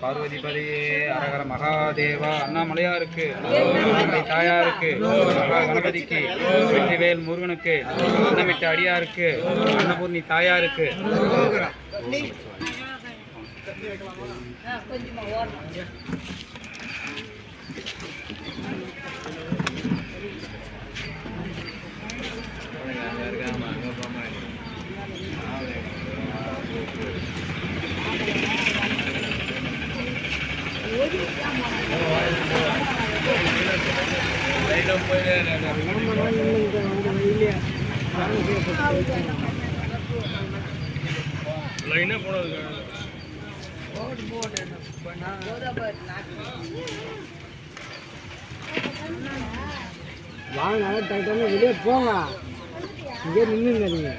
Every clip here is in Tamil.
பார்வதிபதியே அரகர மகாதேவா அண்ணாமலையாருக்கு தாயாருக்கு மகா கணபதிக்கு வெற்றிவேல் முருகனுக்கு அன்னமிட்ட அடியாருக்கு அன்னபூர்ணி தாயாருக்கு. வாங்க நல்லா டாக்டர் வெளியே போங்க. இங்கே நின்றுங்க நீங்கள்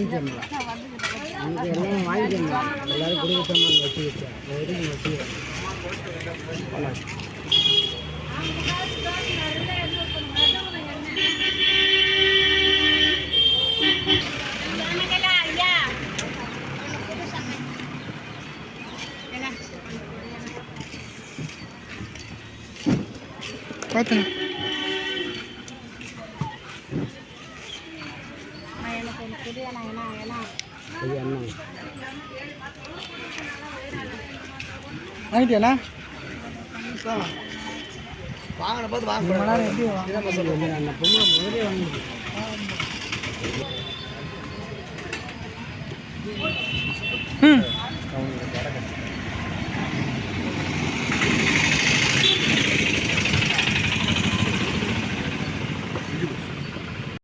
வாங்கிக்கோங்களா நீங்கள் எல்லாம் எல்லோரும் குடும்ப சாமான் வச்சு வச்சேன் வரைக்கும் வச்சுக்கிறேன் பார்த்துங்க வாங்கிட்டியாண்ணா? வாங்கின பார்த்து வாங்க. முதலே வாங்கிடுது